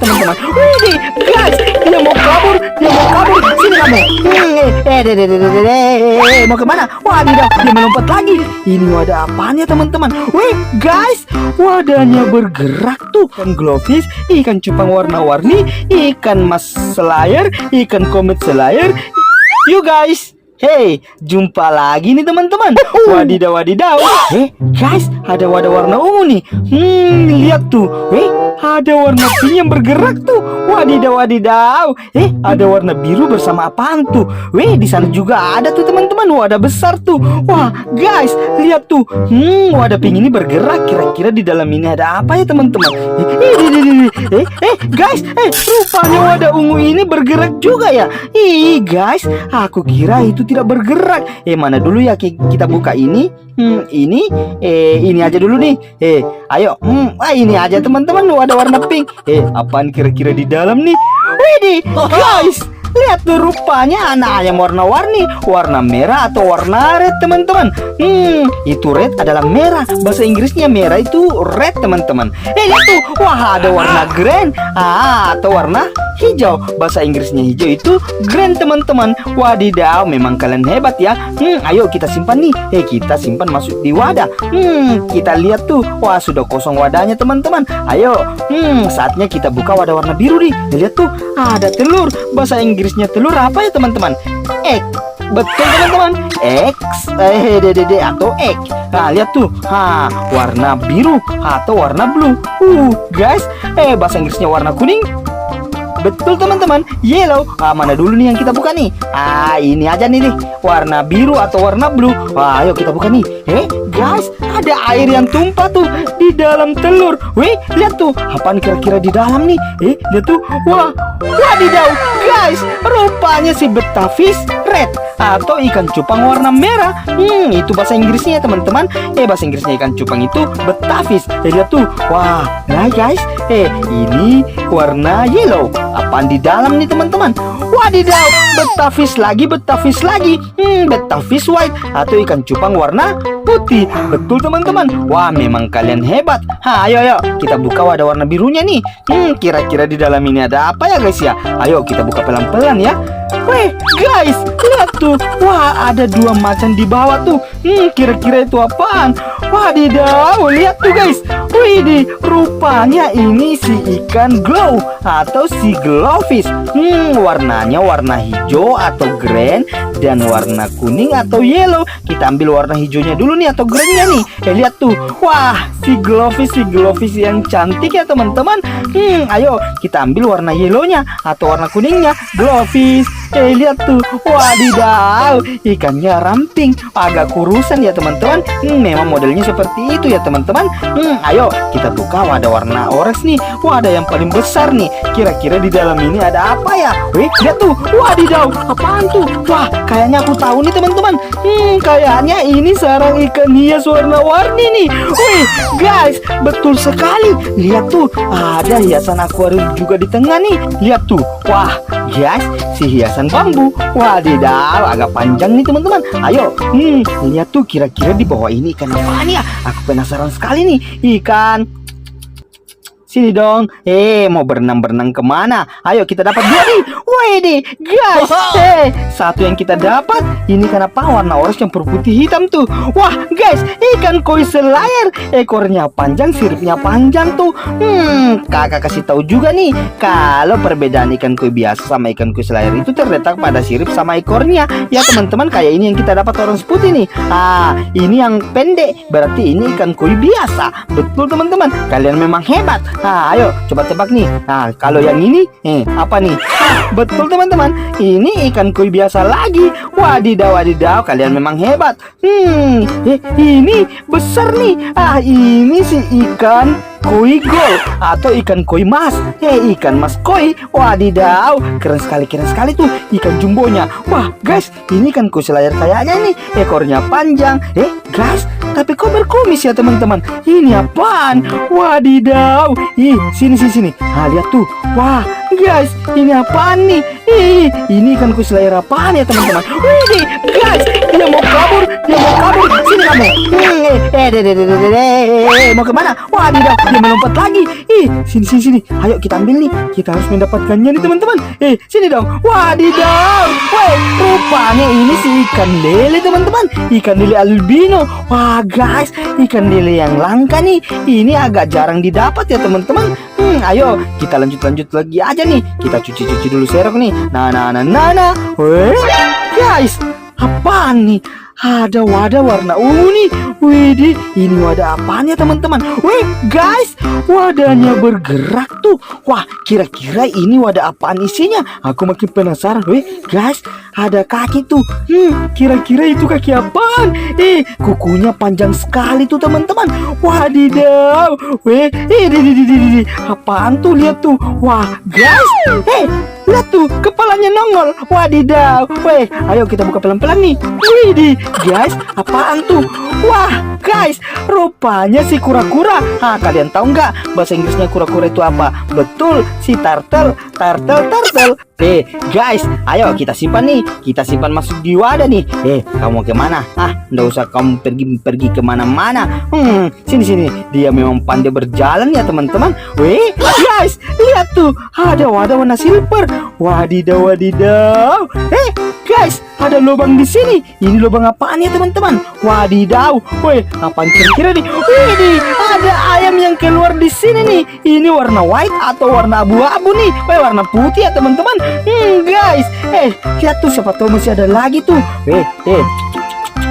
teman-teman. Wih, guys, dia mau kabur, dia mau kabur. Sini kamu. Hmm, eh, eh, eh, mau ke mana? Wadidaw, dia melompat lagi. Ini wadah apaan ya teman-teman? Wih, guys, wadahnya bergerak tuh. Ikan glowfish, ikan cupang warna-warni, ikan mas selayar, ikan komet selayar. Yuk guys. Hey, jumpa lagi nih teman-teman. Wadidaw wadidaw. Eh, guys, ada wadah warna ungu nih. Hmm, lihat tuh. Eh, ada warna pink yang bergerak tuh. Wadidaw wadidaw. Eh, ada warna biru bersama apaan tuh? Weh, di sana juga ada tuh teman-teman. Wadah besar tuh. Wah, guys, lihat tuh. Hmm, wadah pink ini bergerak. Kira-kira di dalam ini ada apa ya teman-teman? Eh, eh, eh, eh, eh, eh, guys, eh, rupanya wadah ungu ini bergerak juga ya. Ih, guys, aku kira itu tidak bergerak. Eh, mana dulu ya ki- kita buka ini? Hmm, ini, eh, ini aja dulu nih. Eh, ayo, hmm, ah, ini aja teman-teman. Ada warna pink. Eh, apaan kira-kira di dalam nih? Widih, guys. Lihat tuh rupanya anak ayam warna-warni Warna merah atau warna red teman-teman Hmm itu red adalah merah Bahasa Inggrisnya merah itu red teman-teman Eh lihat tuh Wah ada warna green ah, Atau warna hijau. Bahasa Inggrisnya hijau itu green teman-teman. Wadidaw memang kalian hebat ya. Hmm ayo kita simpan nih. Eh kita simpan masuk di wadah. Hmm kita lihat tuh. Wah sudah kosong wadahnya teman-teman. Ayo. Hmm saatnya kita buka wadah warna biru nih. Lihat tuh ada telur. Bahasa Inggrisnya telur apa ya teman-teman? Egg Betul teman-teman. X eh DDD atau egg Nah lihat tuh. Ha, Warna biru atau warna blue. Uh guys. Eh bahasa Inggrisnya warna kuning Betul teman-teman, yellow. Ah, mana dulu nih yang kita buka nih? Ah, ini aja nih nih, warna biru atau warna blue. Wah, ayo kita buka nih. Eh, guys, ada air yang tumpah tuh di dalam telur. Wih, lihat tuh, apaan kira-kira di dalam nih? Eh, lihat tuh, wah, wadidaw, guys, rupanya si betafish red atau ikan cupang warna merah. Hmm, itu bahasa Inggrisnya ya teman-teman. Eh, bahasa Inggrisnya ikan cupang itu betafish. Eh, lihat tuh, wah, nah guys, eh, ini warna yellow. Apaan di dalam nih teman-teman? Wadidaw, betafish lagi, betafish lagi. Hmm, betafish white atau ikan cupang warna putih. Betul teman-teman. Wah, memang kalian hebat. Ha, ayo ayo, kita buka wadah warna birunya nih. Hmm, kira-kira di dalam ini ada apa ya guys ya? Ayo kita buka pelan-pelan ya. Weh, guys, lihat tuh. Wah, ada dua macan di bawah tuh. Hmm, kira-kira itu apaan? Wadidaw, lihat tuh guys. Wih, di rupanya ini si ikan glow atau si glowfish. Hmm, warnanya warna hijau atau green dan warna kuning atau yellow. Kita ambil warna hijaunya dulu nih atau greennya nih. Eh, lihat tuh. Wah, si glowfish, si glowfish yang cantik ya teman-teman. Hmm, ayo kita ambil warna yellownya atau warna kuningnya. Glowfish. Eh, lihat tuh. Wadidaw, ikannya ramping, agak kurusan ya teman-teman. Hmm, memang modelnya seperti itu ya teman-teman. Hmm, ayo kita buka wadah warna orange nih. Wadah yang paling besar nih. Kira-kira di dalam ini ada apa ya? Wih, lihat tuh. Wadidaw, apaan tuh? Wah, kayaknya aku tahu nih teman-teman. Hmm, kayaknya ini sarang ikan hias warna-warni nih. Wih, guys, betul sekali. Lihat tuh, ada hiasan akuarium juga di tengah nih. Lihat tuh. Wah, guys, si hiasan bambu. Wadidaw, agak panjang nih teman-teman. Ayo, hmm, lihat tuh kira-kira di bawah ini ikan apaan ya? Aku penasaran sekali nih. Ikan Sini dong. Eh, mau berenang-berenang ke mana? Ayo kita dapat dua nih. Wih guys. Eh, satu yang kita dapat. Ini kenapa warna orange yang berputih hitam tuh? Wah, guys, ikan koi selayar. Ekornya panjang, siripnya panjang tuh. Hmm, kakak kasih tahu juga nih. Kalau perbedaan ikan koi biasa sama ikan koi selayar itu terletak pada sirip sama ekornya. Ya teman-teman, kayak ini yang kita dapat orange putih nih. Ah, ini yang pendek. Berarti ini ikan koi biasa. Betul teman-teman. Kalian memang hebat. Nah, ayo coba tebak nih. Nah, kalau yang ini, eh, apa nih? Betul teman-teman. Ini ikan koi biasa lagi. Wadidaw, wadidaw. Kalian memang hebat. Hmm, eh, ini besar nih. Ah, ini si ikan koi gold atau ikan koi mas. Eh, ikan mas koi. Wadidaw, keren sekali, keren sekali tuh ikan jumbonya. Wah, guys, ini kan koi selayar kayaknya nih. Ekornya panjang. Eh, guys, tapi kok berkumis ya teman-teman? Ini apaan? Wadidaw. Ih, sini sini sini. Nah, lihat tuh. Wah, guys, ini apaan nih? Ih, ini ikan kuis layar apaan ya teman-teman? Wih, guys, dia mau kabur, dia mau kabur. Sini kamu. Hmm, eh, eh, deh, deh, deh, deh, deh, eh, mau ke mana? Wah, dia, dia melompat lagi. Ih, sini, sini, sini. Ayo kita ambil nih. Kita harus mendapatkannya nih teman-teman. Eh, sini dong. Wah. Wah, rupanya ini si ikan lele teman-teman. Ikan lele albino. Wah, guys, ikan lele yang langka nih. Ini agak jarang didapat ya teman-teman. Hmm, ayo kita lanjut-lanjut lagi aja nih. Kita cuci-cuci dulu serok nih. Nah, nah, nah, nah, nah. Weh, guys, apaan nih? Ada wadah warna ungu nih. Widih, ini wadah apaan ya teman-teman? Wih, guys, wadahnya bergerak tuh. Wah, kira-kira ini wadah apaan isinya? Aku makin penasaran. Wih, guys, ada kaki tuh. Hmm, kira-kira itu kaki apaan? Eh, kukunya panjang sekali tuh teman-teman. Wadidaw. Weh, eh, di, di, di. apaan tuh? Lihat tuh. Wah, guys, eh, Lihat tuh, kepalanya nongol. Wadidaw. Weh, ayo kita buka pelan-pelan nih. Widih, guys, apaan tuh? Wah, guys, rupanya si kura-kura. Ah, kalian tahu nggak bahasa Inggrisnya kura-kura itu apa? Betul, si turtle, turtle, turtle. Eh, guys, ayo kita simpan nih. Kita simpan masuk di wadah nih. Eh, kamu ke mana? Ah, nggak usah kamu pergi-pergi ke mana-mana. Hmm, sini-sini. Dia memang pandai berjalan ya teman-teman. Weh, guys, lihat tuh. Ada wadah warna silver. Wadidaw, wadidaw. Eh, guys, ada lubang di sini. Ini lubang apaan ya teman-teman? Wadidaw. Woi, apaan kira-kira nih? Wih, ada ayam yang keluar di sini nih. Ini warna white atau warna abu-abu nih? Woi, warna putih ya teman-teman. Hmm, guys. Eh, lihat tuh siapa tahu masih ada lagi tuh. Eh, eh,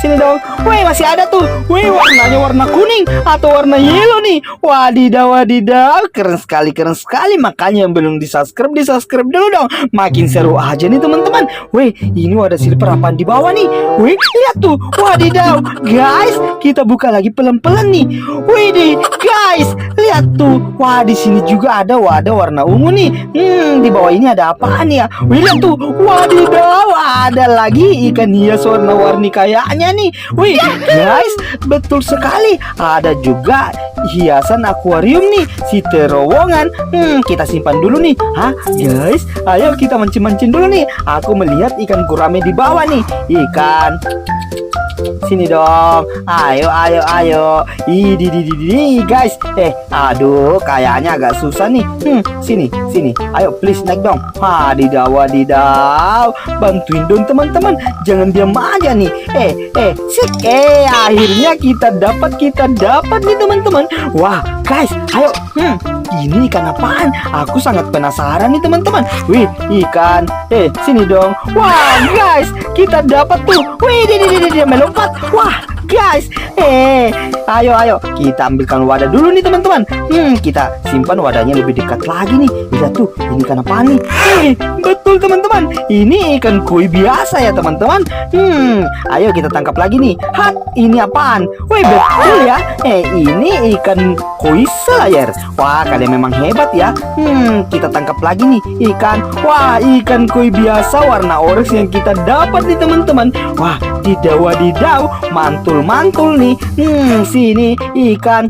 Sini dong. Wih, masih ada tuh. Wih, warnanya warna kuning atau warna yellow nih. Wadidaw, wadidaw. Keren sekali, keren sekali. Makanya yang belum di-subscribe, di-subscribe dulu dong. Makin seru aja nih, teman-teman. Wih, ini ada silver apaan di bawah nih. Wih, lihat tuh. Wadidaw. Guys, kita buka lagi pelan-pelan nih. Wih, deh. Guys, lihat tuh. Wah, di sini juga ada wadah warna ungu nih. Hmm, di bawah ini ada apaan ya? Wih, lihat tuh. Wadidaw, ada lagi ikan hias warna-warni kayaknya nih. Wih, guys, betul sekali. Ada juga hiasan akuarium nih, si terowongan. Hmm, kita simpan dulu nih. Hah, guys, ayo kita mancing-mancing dulu nih. Aku melihat ikan gurame di bawah nih. Ikan Sini dong. Ayo, ayo, ayo. Ih, di, di, di, di, guys. Eh, aduh, kayaknya agak susah nih. Hmm, sini, sini. Ayo, please naik dong. Wadidaw, wadidaw. Bantuin dong teman-teman. Jangan diam aja nih. Eh, eh, sik. Eh, akhirnya kita dapat, kita dapat nih teman-teman. Wah, guys, ayo. Hmm, ini ikan apaan? Aku sangat penasaran nih teman-teman. Wih, ikan. Eh, sini dong. Wah, guys, kita dapat tuh. Wih, dia, dia, dia, dia melompat. Wah, guys. Eh, ayo, ayo. Kita ambilkan wadah dulu nih teman-teman. Hmm, kita simpan wadahnya lebih dekat lagi nih. Lihat tuh, ini ikan apaan nih? Eh, betul teman-teman. Ini ikan koi biasa ya teman-teman. Hmm, ayo kita tangkap lagi nih. Hat, ini apaan? Wih, betul ya. Eh, ini ikan koi selayar. Wah, kalian memang hebat ya. Hmm, kita tangkap lagi nih ikan. Wah, ikan koi biasa warna orange yang kita dapat nih teman-teman. Wah, didaw wadidaw, mantul-mantul nih. Hmm, sini ikan.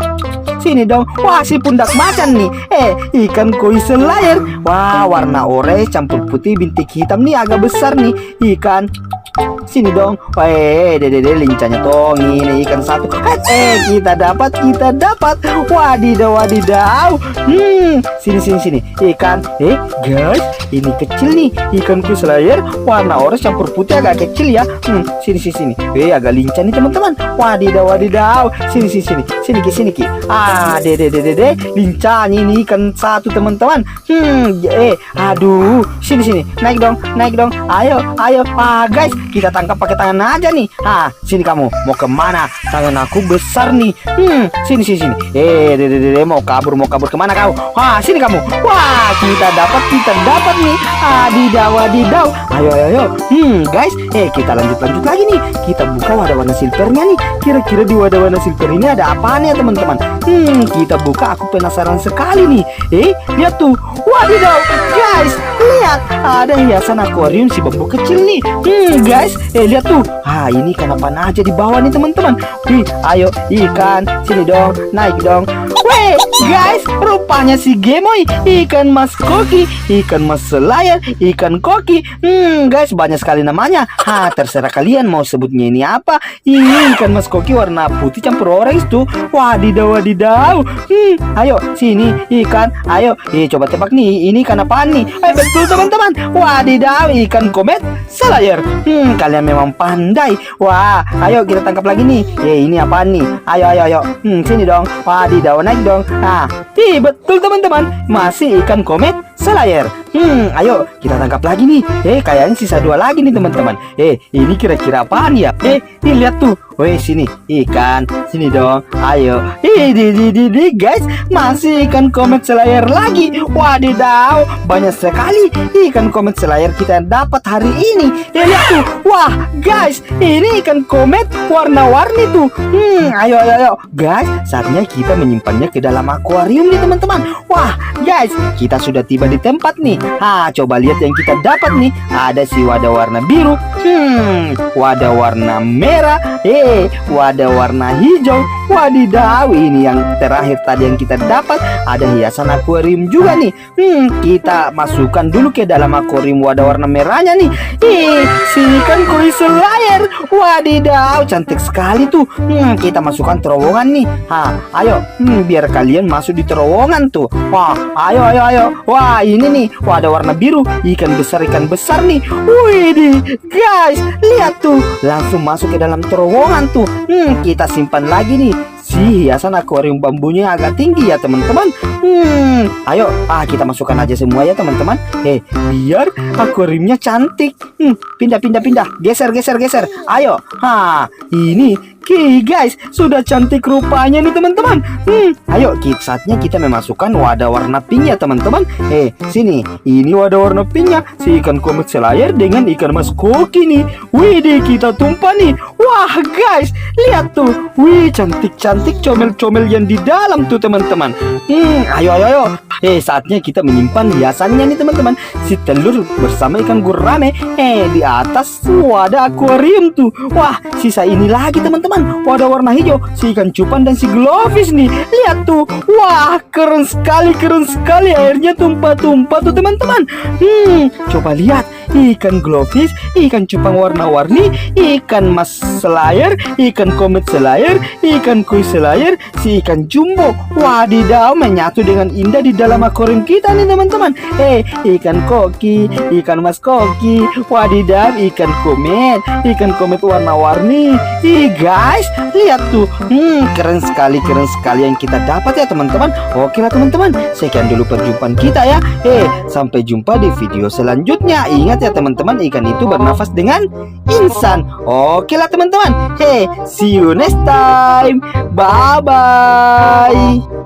Sini dong. Wah, si pundak macan nih. Eh, ikan koi selayar. Wah, warna orange campur putih bintik hitam nih agak besar nih. Ikan Sini dong. Weh, dede dede lincahnya tong. Ini ikan satu. Eh, kita dapat, kita dapat. Wadidaw, wadidaw. Hmm, sini sini sini. Ikan. Eh, guys, ini kecil nih. Ikan selayar warna orange campur putih agak kecil ya. Hmm, sini sini sini. Eh, agak lincah nih teman-teman. Wadidaw, wadidaw. Sini sini sini. Sini ki sini ki. Ah, dede dede dede. Lincahnya ini ikan satu teman-teman. Hmm, eh, aduh. Sini sini. Naik dong, naik dong. Ayo, ayo. Ah, guys, kita tangkap pakai tangan aja nih. Ah, sini kamu. Mau ke mana? Tangan aku besar nih. Hmm, sini sini sini. Eh, dede dede mau kabur mau kabur ke mana kau? Wah, sini kamu. Wah, kita dapat kita dapat nih. Adidaw adidaw. Ayo ayo ayo. Hmm, guys, eh kita lanjut lanjut lagi nih. Kita buka wadah warna silvernya nih. Kira-kira di wadah warna silver ini ada apaan ya teman-teman? Hmm, kita buka. Aku penasaran sekali nih. Eh, lihat tuh. Wadidaw, guys, lihat ada hiasan akuarium si bambu kecil nih. Hmm, guys, Eh lihat tuh. Ah ini ikan apa aja di bawah nih teman-teman. Wih, ayo ikan sini dong, naik dong. Weh, guys, rupanya si Gemoy ikan mas koki, ikan mas selayar, ikan koki. Hmm, guys, banyak sekali namanya. Ha, terserah kalian mau sebutnya ini apa. Ini ikan mas koki warna putih campur orange tuh. Wadidaw, wadidaw. Hmm, ayo sini ikan. Ayo, eh coba tebak nih. Ini ikan apaan nih? Eh betul teman-teman. Wadidaw, ikan komet selayar. Hmm, kalian memang pandai. Wah, ayo kita tangkap lagi nih. Eh, ini apaan nih? Ayo, ayo, ayo. Hmm, sini dong. Wadidaw, naik dong. Nah, ih betul teman-teman. Masih ikan komet selayar. Hmm, ayo kita tangkap lagi nih. Eh, kayaknya sisa dua lagi nih teman-teman. Eh, ini kira-kira apaan ya? Eh, nih lihat tuh. Weh, sini ikan, sini dong. Ayo. Ih, di, di, di, di, guys, masih ikan komet selayar lagi. Wadidaw, banyak sekali ikan komet selayar kita dapat hari ini. Eh, lihat tuh. Wah, guys, ini ikan komet warna-warni tuh. Hmm, ayo, ayo, ayo. Guys, saatnya kita menyimpannya ke dalam akuarium nih teman-teman. Wah, guys, kita sudah tiba di tempat nih. Ah, coba lihat yang kita dapat nih. Ada si wadah warna biru. Hmm, wadah warna merah. Eh, wadah warna hijau. Wadidaw, ini yang terakhir tadi yang kita dapat. Ada hiasan akuarium juga nih. Hmm, kita masukkan dulu ke dalam akuarium wadah warna merahnya nih. Ih, sini kan koi selayar. Wadidaw, cantik sekali tuh. Hmm, kita masukkan terowongan nih. Ha, ayo, hmm, biar kalian masuk di terowongan tuh. Wah, ayo, ayo, ayo. Wah, ini nih, wadah warna biru. Ikan besar, ikan besar nih. Wih, guys, lihat tuh. Langsung masuk ke dalam terowongan tuh. Hmm, kita simpan lagi nih. Si hiasan akuarium bambunya agak tinggi ya teman-teman. Hmm, ayo, ah kita masukkan aja semua ya teman-teman. Eh, biar akuariumnya cantik. Hmm, pindah, pindah, pindah. Geser, geser, geser. Ayo, ha, ini Oke guys, sudah cantik rupanya nih teman-teman. Hmm, ayo kita saatnya kita memasukkan wadah warna pink ya teman-teman. Eh, sini. Ini wadah warna pinknya si ikan komet selayar dengan ikan mas koki nih. Wih, deh kita tumpah nih. Wah guys, lihat tuh. Wih, cantik-cantik comel-comel yang di dalam tuh teman-teman. Hmm, ayo ayo ayo. Eh, saatnya kita menyimpan hiasannya nih teman-teman. Si telur bersama ikan gurame eh di atas wadah akuarium tuh. Wah, sisa ini lagi teman-teman. Wadah warna hijau, si ikan cupang dan si glowfish nih. Lihat tuh. Wah, keren sekali, keren sekali airnya tumpah-tumpah tuh teman-teman. Hmm, coba lihat ikan glowfish, ikan cupang warna-warni, ikan mas selayar, ikan komet selayar, ikan koi selayar, si ikan jumbo. Wadidaw, menyatu dengan indah di dalam akuarium kita nih teman-teman. Eh, ikan koki, ikan mas koki, wadidaw, ikan komet, ikan komet warna-warni. Ih guys, lihat tuh. Hmm, keren sekali, keren sekali yang kita dapat ya teman-teman. Oke lah teman-teman, sekian dulu perjumpaan kita ya. Eh, sampai jumpa di video selanjutnya. Ingat ya teman-teman, ikan itu bernafas dengan insan. Oke lah teman-teman. Hey, see you next time. Bye bye.